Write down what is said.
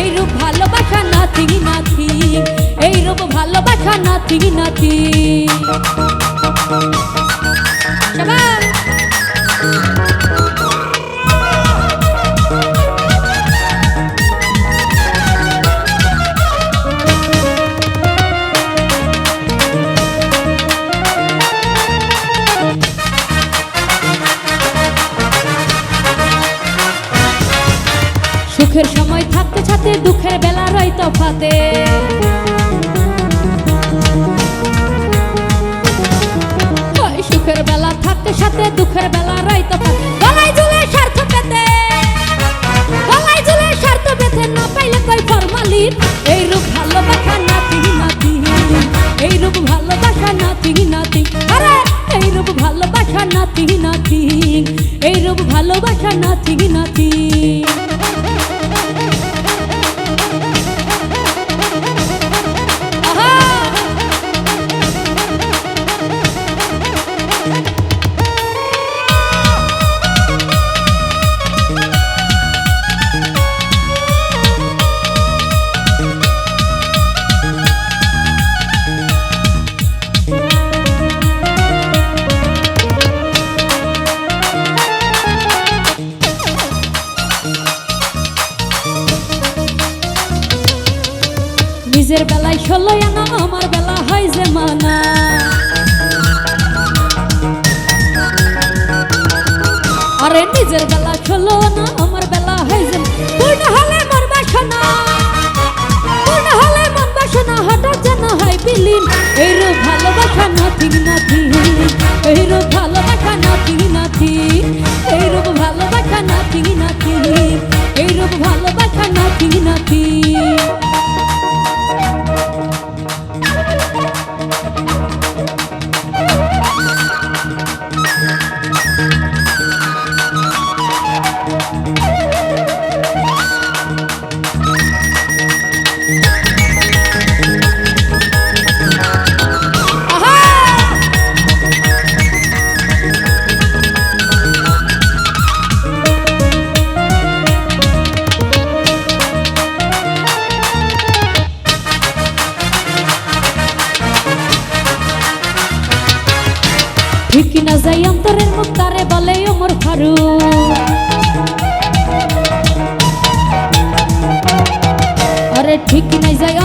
এই রূপ ভালোবাসা নাথিং নাথিং এইরূপ ভালোবাসা নাথিং নাথিং সুখের সময় থাকতে সাথে দুঃখের বেলা রই তফাতে। সুখের বেলা থাকতে সাথে দুঃখের বেলা রই তফাতে। স্বার্থ পেতে। স্বার্থ পেতে না পাইলে এই ভালোবাসা নাতি নাতি এই এই এই ভালোবাসা নাতি নাতি। নিজের বেলায় ষোলো আনা, আমার বেলা হয় যে মানা। আরে নিজের বেলা ষোলো আনা, আমার বেলা হয় যে পূর্ণ হলে মন বাসনা যাই অন্তরের মুক্তারে বলে ওমর ফারুক আরে ঠিক নাই যাই